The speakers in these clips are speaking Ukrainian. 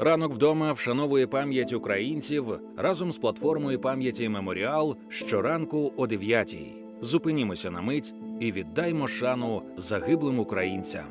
Ранок вдома вшановує пам'ять українців разом з платформою пам'яті Меморіал щоранку о 9-й. Зупинімося на мить і віддаймо шану загиблим українцям.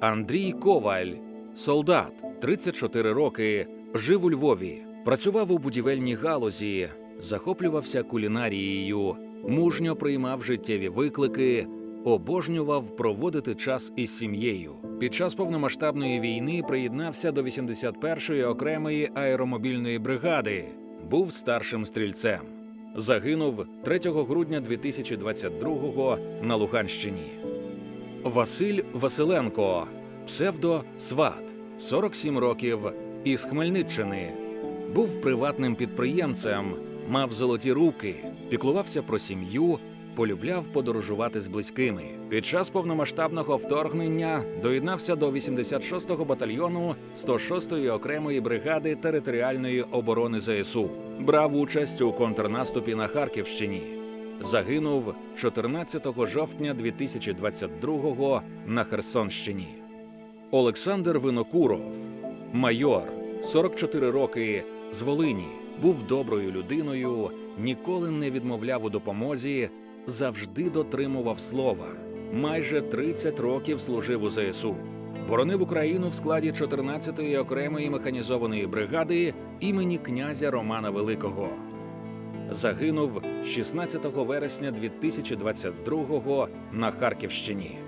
Андрій Коваль, солдат, 34 роки, жив у Львові, працював у будівельній галузі, захоплювався кулінарією, мужньо приймав життєві виклики, обожнював проводити час із сім'єю. Під час повномасштабної війни приєднався до 81-ї окремої аеромобільної бригади, був старшим стрільцем. Загинув 3 грудня 2022-го на Луганщині. Василь Василенко, псевдо Сват, 47 років, із Хмельниччини. Був приватним підприємцем, мав золоті руки, піклувався про сім'ю, полюбляв подорожувати з близькими. Під час повномасштабного вторгнення доєднався до 86-го батальйону 106-ї окремої бригади територіальної оборони ЗСУ. Брав участь у контрнаступі на Харківщині. Загинув 14 жовтня 2022-го на Херсонщині. Олександр Винокуров, майор, 44 роки, з Волині, був доброю людиною, ніколи не відмовляв у допомозі, завжди дотримував слова. Майже 30 років служив у ЗСУ. Боронив Україну в складі 14-ї окремої механізованої бригади імені князя Романа Великого. Загинув 16 вересня 2022-го на Харківщині.